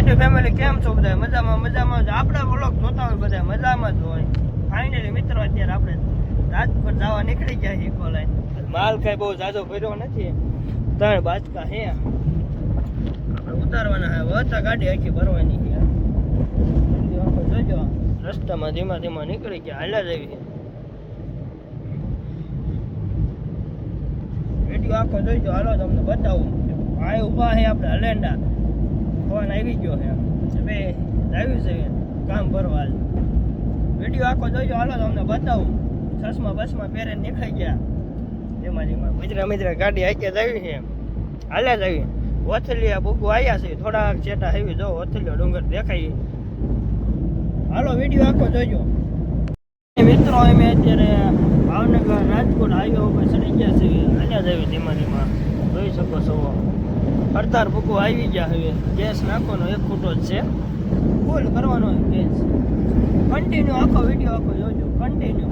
YouTube family કેમ છો બધા? મજામાં મજામાં આપણા વ્લોગ જોતા હોય બધા, મજામાં જ હોય. ફાઇનલી મિત્રો, અત્યારે આપણે રાજકોટ જવા નીકળી ગયા છીએ કોલાઈ માલ કઈ બહુ જાજો ભર્યો નથી. ત્રણ બાચકા હે. ઉતારવાના હે. વળતા ગાડી આખી ભરવાની છે. જોજો રસ્તામાં ધીમા ધીમા નીકળી ગયા. હાલા જેવી વીડિયો આખો જોઈજો હાલો તમને બતાવું. ભાઈ ઊભા છે આપણે હલેન્ડા ફોન આવી ગયો છે. હવે આવ્યું છે કામ કરવા વીડિયો આખો જોજો, હાલો તમને બતાવું. ચશ્મા બસમાં પહેરે નીકળી ગયા. એમાં જેમાં મિત્રા મિત્રા ગાડી આખી જ આવી છે. હાલ્યા જ આવી ઓથલિયા બુકુ આવ્યા છે. થોડાક ચેટા આવી જો ઓથલિયો ડુંગર દેખાય હાલો, વીડિયો આખો જોજો. મિત્રો, અમે અત્યારે ભાવનગર રાજકોટ હાઈવે ઉપર ચડી ગયા છે હાલ્યા જ આવી ધીમા ધીમા જોઈ શકો છો. અડધાર ભૂકો આવી ગયા હવે. ગેસ નાખવાનો એક ખૂટો જ છે. ફૂલ કરવાનો ગેસ. કન્ટિન્યુ આખો વીડિયો આખો જોજો. કન્ટિન્યુ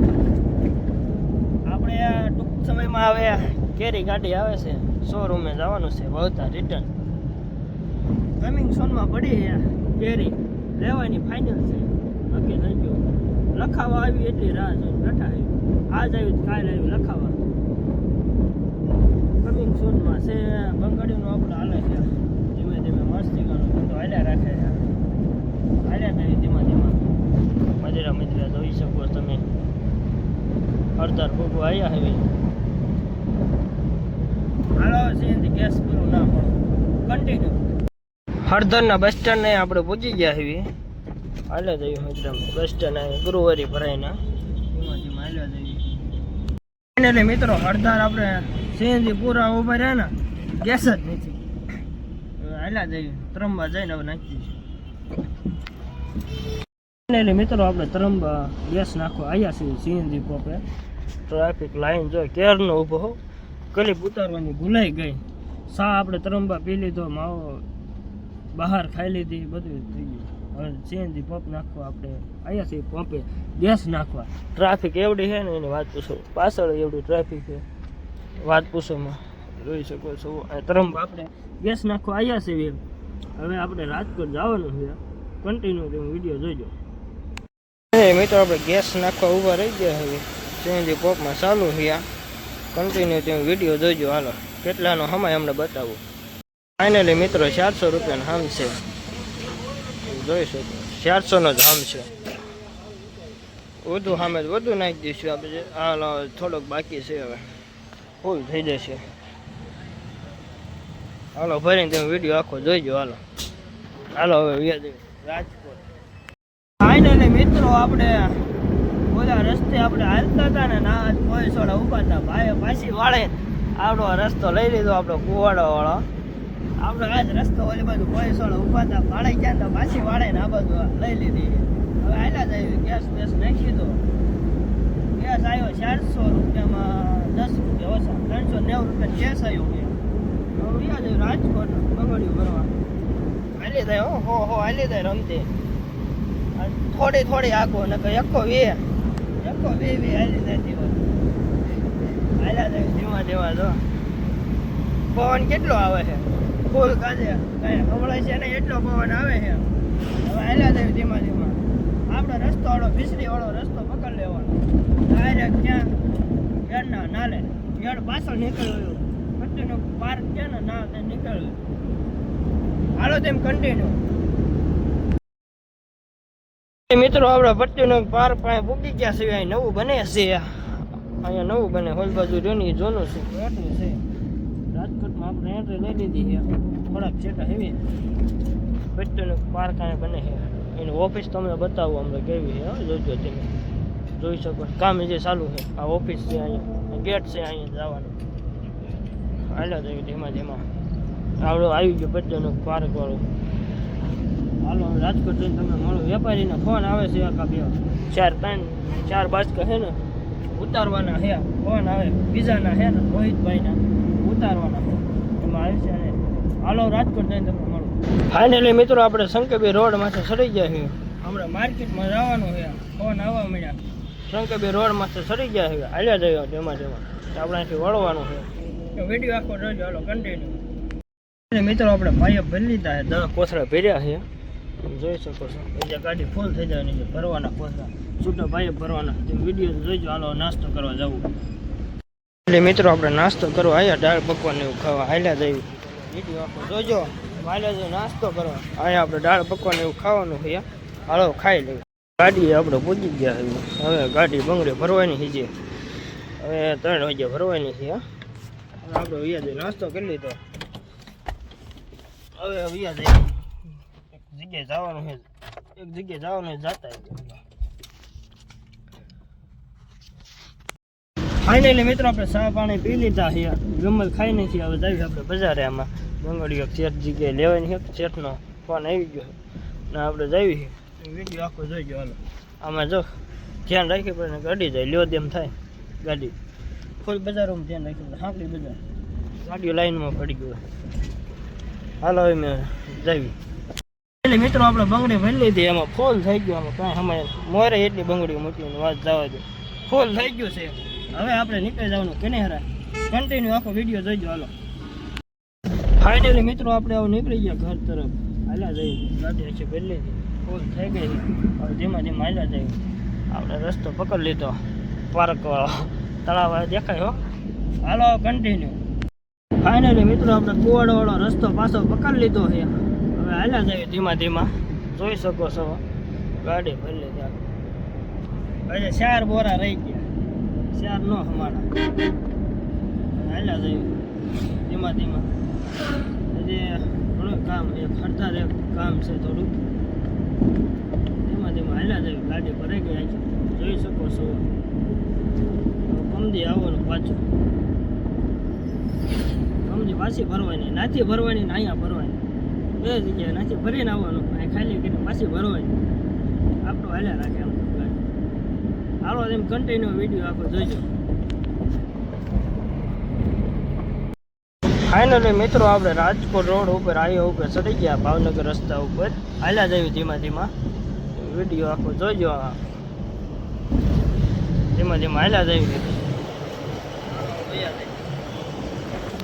આપણે ટૂંક સમયમાં હવે કેરી ગાડી આવે છે. શોરૂમે જવાનું છે. વળતા રિટર્ન કમિંગ સોનમાં પડી કેરી. લેવાની ફાઇનલ છે. નક્કી થઈ ગયું લખાવા આવી એટલી રાહ જોઈ બેઠા આવી આજ આવ્યું કાલે આવ્યું આવી લખાવા. કમિંગ છે બંગાળીનું આપણો હાલે છે. ધીમે ધીમે મસ્તી કરો તો હાલ્યા રાખે છે. હાલ્યા કરી ધીમા ધીમા. મજરા મજરા જોઈ શકો તમે. અડધાર ભૂગું આવ્યા હવે હાલો સીએનજી ગેસ પૂરું ના પડો. કન્ટિન્યુ હળદરના બસ સ્ટેન્ડ આપણે પહોંચી ગયા હવે હાલે જઈએ એકદમ બસ સ્ટેન્ડ આવે ગુરુવારી ભરાયના. ધીમા ધીમા હાલ્યા જઈએ. મિત્રો, હળદર આપણે સીએનજી પૂરા ઊભા રહ્યા ને, ગેસ જ નથી. હાલ્યા જઈએ. ત્રંબા જઈને હવે નાખી એટલે મિત્રો, આપણે ત્રંબા ગેસ નાખવા આવ્યા છીએ સીએનજી પોપે. ટ્રાફિક લાઈન જો કેરનો ઊભો હો. ક્લિપ ઉતારવાની ભૂલાઈ ગઈ. સા આપણે ત્રંબા પી લીધો, માવો બહાર ખાઈ લીધી, બધું થઈ ગયું. સીએનજી પંપ નાખવા આપણે આવ્યા છીએ પંપે ગેસ નાખવા. ટ્રાફિક એવડી છે ને, એની વાત પૂછો. પાછળ એવડી ટ્રાફિક છે. વાત પૂછોમાં. જોઈ શકો છો, આ આપણે ગેસ નાખવા આવ્યા છે હવે આપણે રાજકોટ જવાનું છે. કન્ટિન્યુ તમે વીડિયો જોઈજો મિત્રો, આપણે ગેસ નાખવા ઊભા રહી ગયા હવે સીએનજી પોપમાં ચાલુ થયા કન્ટિન્યુ તમે વીડિયો જોઈજો હાલો, કેટલાનો સમય અમને બતાવો. ફાઇનલી મિત્રો, ચારસો રૂપિયાનો હામ છે. જોઈ શકો ચારસોનો જ હામ છે. વધુ સામે વધુ નાખી દઈશું આપણે. હાલો, થોડોક બાકી છે હવે. ફૂલ થઈ જશે. હાલો, ભરીને તમે વીડિયો આખો જોઈજો, હાલો. હાલો, હવે રાજકોટ. ફાઇનલી મિત્રો, આપણે ઓલા રસ્તે આપણે હાલતા હતા ને, ના કોઈ સોડા ઊભા હતા. ભાઈ પાછી વાળે આપણો રસ્તો લઈ લીધો, આપણો કુવાડો વાળો આપણે આજ રસ્તો ઓલી બાજુ કોઈ સોડા ઊભા હતા, ભાડે ગયા હતા, પાછી વાળે ને આ બાજુ લઈ લીધી. હવે હાલ્યા જાય ગેસ બેસ નાખી દો ગેસ આવ્યો ચારસો રૂપિયામાં, દસ રૂપિયા ઓછા, ત્રણસો નેવું રૂપિયા ગેસ આવ્યો હવે વ્યા જાય રાજકોટ બગડ્યું ભરવા. હાલી જાય હો હો હો, હાલી રમતી. થોડી થોડી આખો, ને કે એકો વે. એકો વે વે, હાલી જાય ધીમા હાલ્યા ધીમા ધીમા પવન કેટલો આવે છે? ફૂલ કાજે. કાંઈ હમણાં છે ને એટલો પવન આવે છે. હવે હાલ્યા જાય ધીમા ધીમા આપણો રસ્તો વાળો ભીસરી વાળો રસ્તો પકડ લેવાનો. ડાયરેક્ટ ક્યાં યારના નાલે યાર પાછળ નીકળ્યો કન્ટિન્યુ પાર્ક છે ને ના તે નીકળ્યો હાલો તેમ કન્ટિન્યુ મિત્રો, આપણે પટ્ટીનો પાર પાસે પૂકી ગયા છે અહીંયા નવું બને છે. અહીંયા નવું બને, હોલ બાજુ જોની જોનું છે. એટલું છે. રાજકોટમાં આપણે એન્ટ્રી લઈ લીધી છે. થોડાક છેટા હેવી. પટ્ટીનો પાર્ક અહીંયા બને છે. એની ઓફિસ તમને બતાવું અમને કેવી છે. જોજો તમે. જોઈ શકો કામ જે ચાલુ છે. આ ઓફિસ છે અહીંયા. ગેટ છે અહીંયા જવાનું. હાલો તો ધીમા ધીમા. આવડો આવી ગયો બધાનો પાર્ક વાળો. હાલો રાજકોટ જઈને તમે મળો. વેપારીને ફોન આવે છે એક આ બે. ચાર, ત્રણ, ચાર બાજકા છે ને, ઉતારવાના હે ફોન આવે. બીજાના હે ને, મોહિતભાઈના. ઉતારવાના એમાં આવે છે અને હાલો, રાજકોટ જઈને તમે મળો. ફાઇનલી મિત્રો, આપણે શંકરભાઈ રોડમાંથી સડી ગયા છીએ. હમણાં માર્કેટમાં જવાનું છે. ફોન આવવા મળ્યા. શંકરબી રોડ તો સરી ગયા છે, હાલ્યા જઈએ જેમાં આપણે અહીંથી વળવાનું છે. વીડિયો આખો જોજો, હાલો કન્ટિન્યુ મિત્રો, આપણે પાઇપ ભરી લીધા છે દસ કોથળા ભર્યા છે. જોઈ શકો છો. એટલે ગાડી ફૂલ થઈ જાય ને ભરવાના કોથળા. છૂટા ભાઈ ભરવાના. વીડિયો જોઈજો, હાલો, નાસ્તો કરવા જવું. એટલે મિત્રો, આપણે નાસ્તો કરવા આવ્યા દાળ પકવાન એવું ખાવા. હાલ્યા જઈએ વીડિયો આખો જોજો. હાલ્યા જઈએ નાસ્તો કરવા. અહીંયા આપણે દાળ પકવાન એવું ખાવાનું છે. હાલો, ખાઈ લઈએ. ગાડી આપણે પહોંચી ગયા હવે ગાડી બંગડી ભરવાની છે હવે ત્રણ વાગે ભરવાની છે આપણે વ્યાજે નાસ્તો કરી લીધો. હવે વ્યાજે એક જગ્યાએ જવાનું છે. એક જગ્યાએ જવાનું જતા ફાઇનલી મિત્રો, આપણે ચા પાણી પી લીધા છે. ગમત ખાઈ નથી હવે જઈએ આપણે બજારે આમાં. બંગડીઓ શેઠ જગ્યાએ લેવાની છે. શેઠનો ફોન આવી ગયો. ને આપણે જઈએ વીડિયો આખો જોઈજો હાલો આમાં જો ધ્યાન રાખી પડે ગાડી જાય, લ્યો તેમ થાય ગાડી. ફૂલ બજારોમાં ધ્યાન રાખી હાંકડી બજાર. ગાડીઓ લાઈનમાં પડી ગયો હાલો, હવે મેં જાવી. એટલે મિત્રો, આપણે બંગડી ભરી લીધી, એમાં ફોલ થઈ ગયો, આમાં કાંઈ સમય મોરે એટલી બંગડીઓ મોટી વાત જવા દે. ફોલ થઈ ગયું છે. હવે આપણે નીકળી જવાનું કેને હરા કન્ટિન્યુ આખો વીડિયો જોઈજો હાલો. ફાઇનલી મિત્રો, આપણે આવું નીકળી ગયા ઘર તરફ. હાલા, જઈ. ગાડી છે ભરી લીધી. ફૂલ થઈ ગઈ. હવે ધીમે ધીમે હાલ્યા જાય. આપણે રસ્તો પકડી લીધો. પાર્કવાળો તળાવ દેખાય, હો. હાલો કન્ટિન્યુ ફાઇનલી મિત્રો, આપણે કુવાડોવાળો રસ્તો પાછો પકડી લીધો છે. હવે હાલ્યા જઈએ ધીમા ધીમા. જોઈ શકો છો. ગાડી ભરી લીધી આજે ચાર બોરા રહી ગયા. ચાર નો હમાડા. હાલ્યા જઈએ ધીમા ધીમા. હજી ઘણું કામ એ ફરતા એક કામ છે થોડું. ધીમા ધીમા હાલ્યા જાય, ગાડી ભરાઈ ગઈ છે. જોઈ શકો છો. કમદી આવવાનું પાછું. કમદી પાછી ભરવાની, નાથી ભરવાની ને અહીંયા ભરવાની. બે જગ્યાએ નાથી ભરીને આવવાનું અહીં ખાલી કરીને પાછી ભરવાની. આપણું હાલ્યા રાખે આમ ગાડી હાલો, એમ કન્ટિન્યુ વીડિયો આખો જોઈજો. ફાઇનલી મિત્રો, આપણે રાજકોટ રોડ ઉપર આવ્યો ઉપર ચડી ગયા, ભાવનગર રસ્તા ઉપર. હાલ્યા જઈએ ધીમા ધીમા. વીડિયો આખો જોઈજો ધીમા ધીમા હાલ્યા જઈએ.